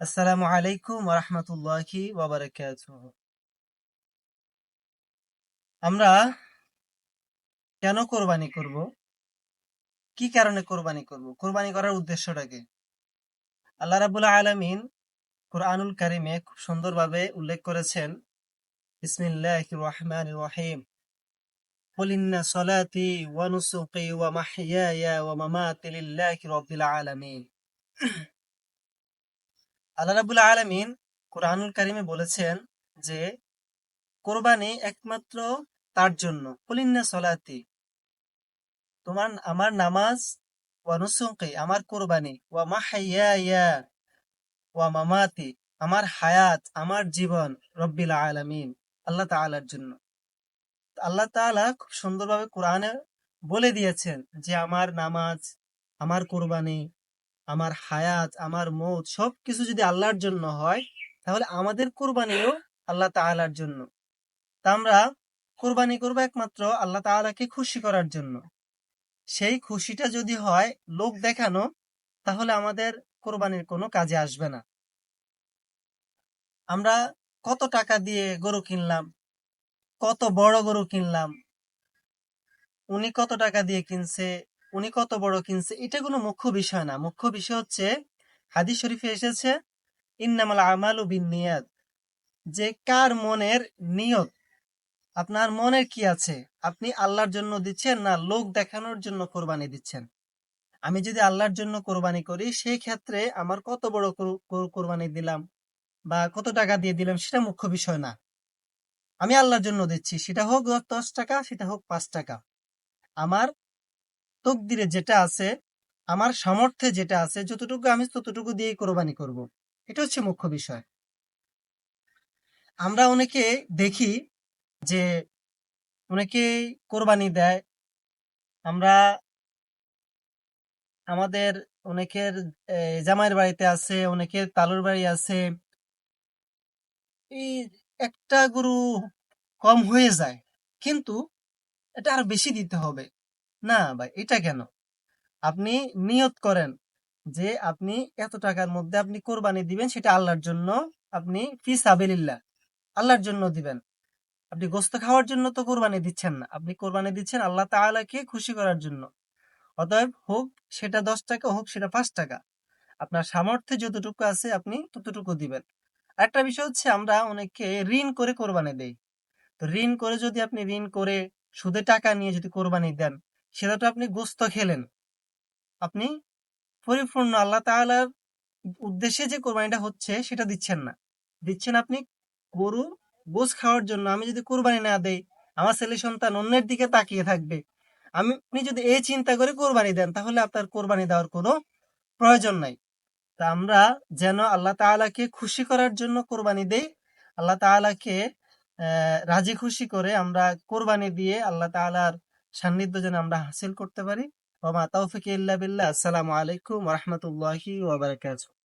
আসসালামু আলাইকুম ওরহমতুল্লাহি ওয়াবারাকাতুহ আমরা কেন কোরবানি করব কি কারণে কোরবানি করব কোরবানি করার উদ্দেশ্যটা কি আল্লাহ রাবুল আলমিন কোরআনুল কারিমে খুব সুন্দরভাবে উল্লেখ করেছেন বিসমিল্লাহ রহমান রহিম قل إن صلاتي ونسقي ومحياي ومماتي لله رب العالمين আল্লাহ রাবুল আলমিন কোরআনুল কারিমে বলেছেন যে, কোরবানি একমাত্র তার জন্য। কলিন্না সলাতি। তোমার, আমার নামাজ ওয়ানুসুকি আমার কোরবানি। ওয়া মাহাইয়া ওয়া মামাতি, আমার হায়াত, আমার জীবন রব্বিল আলামিন, আল্লাহ তাআলার জন্য। আল্লাহ তাআলা খুব সুন্দরভাবে কোরআনে বলে দিয়েছেন যে, আমার নামাজ, আমার কোরবানি আমার হায়াত, আমার মৌত সবকিছু যদি আল্লাহর জন্য হয়, তাহলে আমাদের কোরবানিও আল্লাহ তাআলার জন্য। তা আমরা কোরবানি করব একমাত্র আল্লাহ তাআলাকে খুশি করার জন্য। সেই খুশিটা যদি হয় লোক দেখানো, তাহলে আমাদের কোরবানির কোনো কাজে আসবে না। আমরা কত টাকা দিয়ে গরু কিনলাম, কত বড় গরু কিনলাম, উনি কত টাকা দিয়ে কিনছে উনি কত বড় কিনছে? এটা কোনো মুখ্য বিষয় না। মুখ্য বিষয় হচ্ছে, হাদিস শরীফে এসেছে, ইন্নামাল আমাল বিন নিয়াদ যে কার মনের নিয়ত, আপনার মনের কি আছে? আপনি আল্লাহর জন্য দিচ্ছেন না লোক দেখানোর জন্য কোরবানি দিচ্ছেন? আমি যদি আল্লাহর জন্য কোরবানি করি সেই ক্ষেত্রে আমার কত বড় কোরবানি দিলাম বা কত টাকা দিয়ে দিলাম, সেটা মুখ্য বিষয় না। আমি আল্লাহর জন্য দিচ্ছি, সেটা হোক দশ টাকা, সেটা হোক পাঁচ টাকা। আমার তকদিরে যেটা আছে, আমার সামর্থ্যে যেটা আছে, যতটুকু আমি ততটুকু দিয়েই কোরবানি করব। এটা হচ্ছে মুখ্য বিষয়। আমরা অনেকে দেখি যে অনেকে কোরবানি দেয়। আমরা আমাদের অনেকের জামাইয়ের বাড়িতে আছে, অনেকের তালুর বাড়ি আছে। এই একটা গরু কম হয়ে যায়, কিন্তু এটা আর বেশি দিতে হবে। না ভাই, এটা কেন? আপনি নিয়ত করেন যে আপনি এত টাকার মধ্যে আপনি কোরবানি দিবেন, সেটা আল্লাহর জন্য আপনি ফি সাবিল্লাহ আল্লাহর জন্য দিবেন। আপনি গোস্ত খাওয়ার জন্য তো কোরবানি দিচ্ছেন না, আপনি কোরবানি দিচ্ছেন আল্লাহ তাআলাকে খুশি করার জন্য। অতএব হোক সেটা দশ টাকা, হোক সেটা পাঁচ টাকা, আপনার সামর্থ্যে যতটুকু আছে আপনি ততটুকু দিবেন। একটা বিষয় হচ্ছে আমরা অনেককে ঋণ করে কোরবানি দেই। তো ঋণ করে যদি আপনি ঋণ করে সুদে টাকা নিয়ে যদি কোরবানি দেন সেটা তো আপনি গোস্ত খেলেন। আপনি পরিপূর্ণ আল্লাহ তাআলার উদ্দেশ্যে যে কোরবানিটা হচ্ছে, সেটা দিচ্ছেন না। দিচ্ছেন আপনি গরু গোস খাওয়ার জন্য। আমি যদি কোরবানি না দেই, আমার ছেলে সন্তান অন্যের দিকে তাকিয়ে থাকবে। আমি, আপনি যদি এই চিন্তা করে কোরবানি দেন, তাহলে আপনার কোরবানি দেওয়ার কোনো প্রয়োজন নাই। তা আমরা যেন আল্লাহ তাআলাকে খুশি করার জন্য কোরবানি দেই, আল্লাহ তাআলাকে রাজি খুশি করে আমরা কোরবানি দিয়ে আল্লাহ তাআলার সান্নিধ্য যেন আমরা হাসিল করতে পারি। ওমা তৌফিক ইল্লা বিল্লাহ। আসসালামু আলাইকুম রাহমাতুল্লাহি ওয়া বারাকাতুহু।